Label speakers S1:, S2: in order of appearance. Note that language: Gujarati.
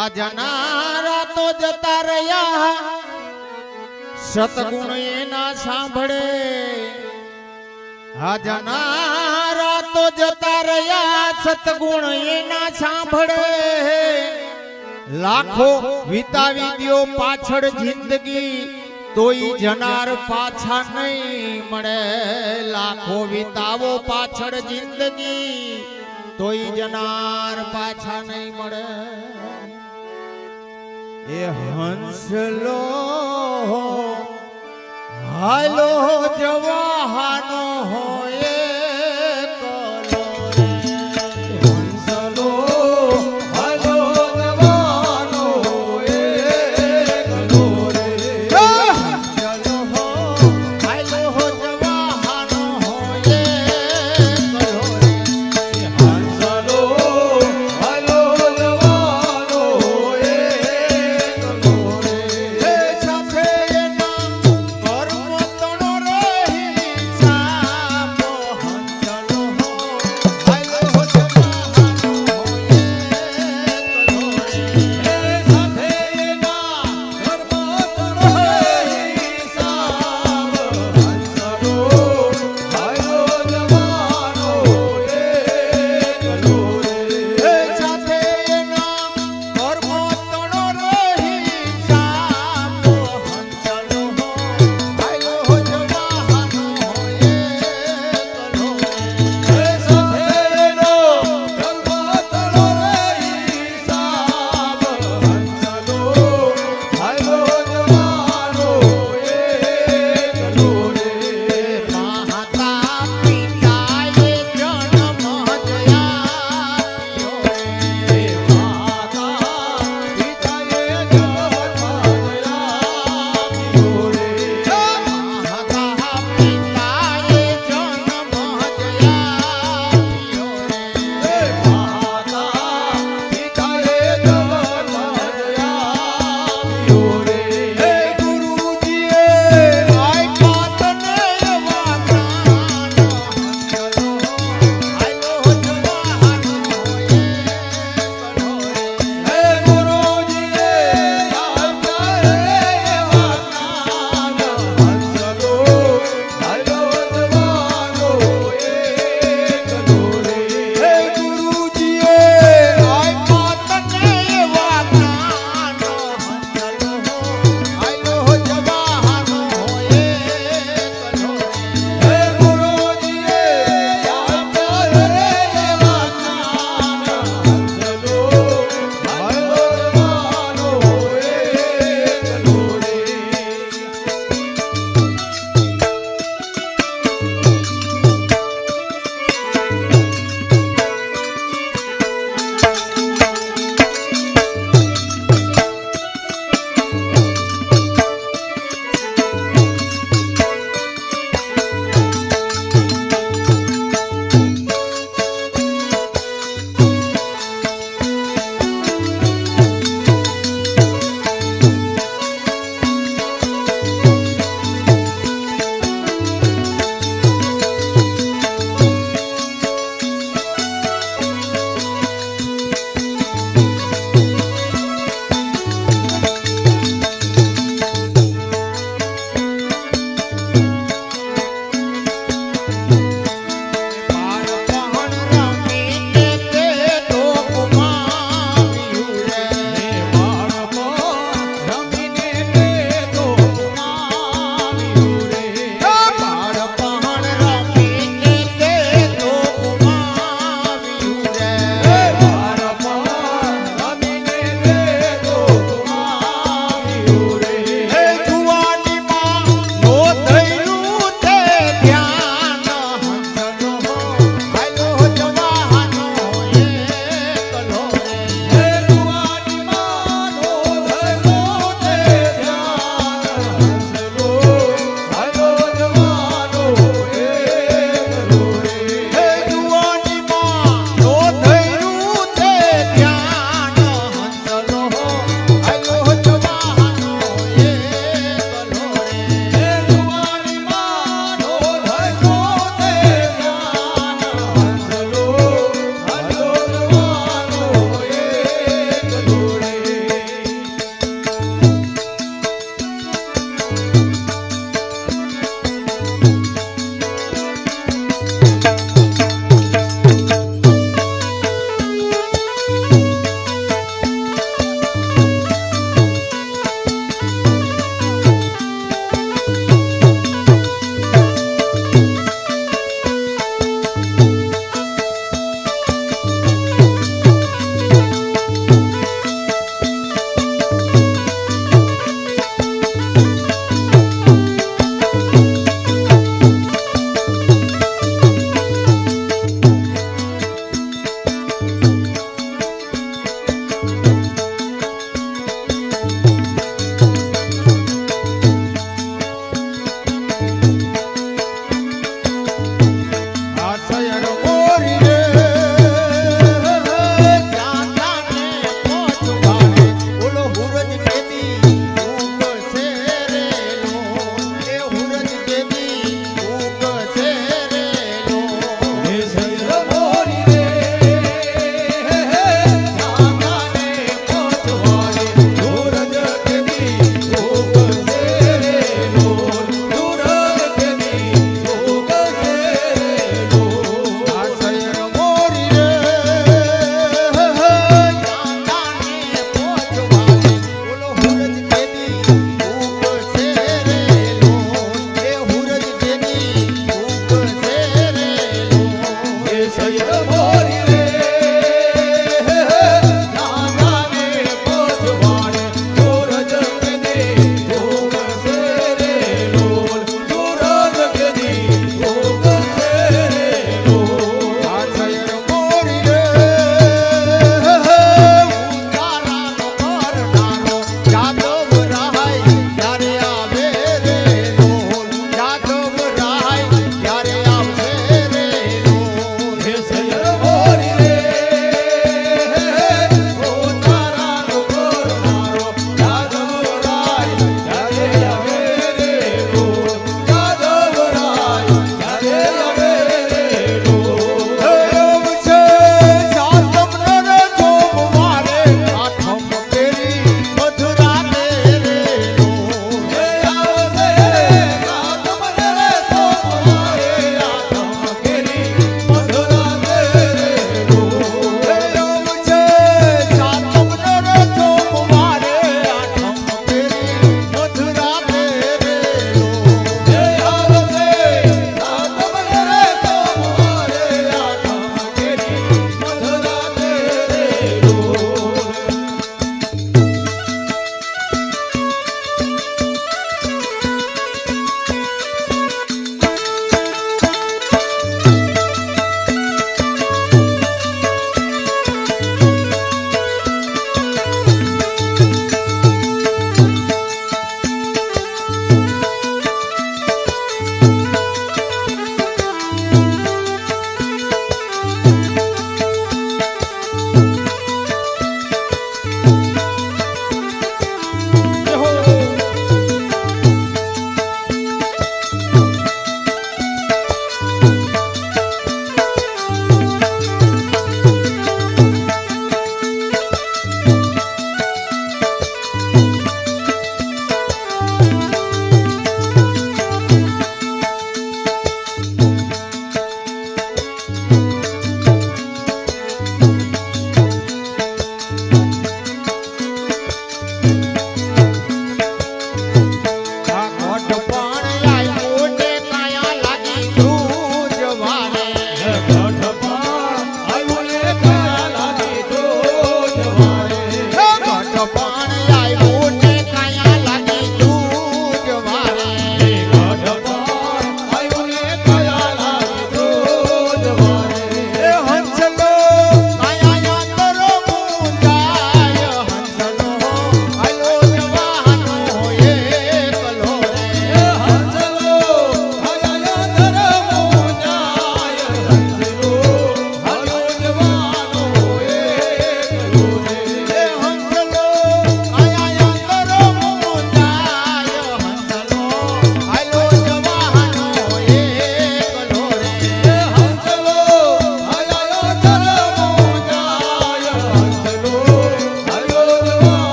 S1: આ જનારા તો જતા રહ્યા. સતગુણ એના સાંભળે. આ તો જતા રહ્યા સતગુણ એના સાંભળે. લાખો વિતાવી દો પાછળ જિંદગી, તોય જનાર પાછા નહીં મળે. લાખો વિતાવો પાછળ જિંદગી, તોય જનાર પાછા નહીં મળે. એ હંસલો હાલો જવાહાનો હોય.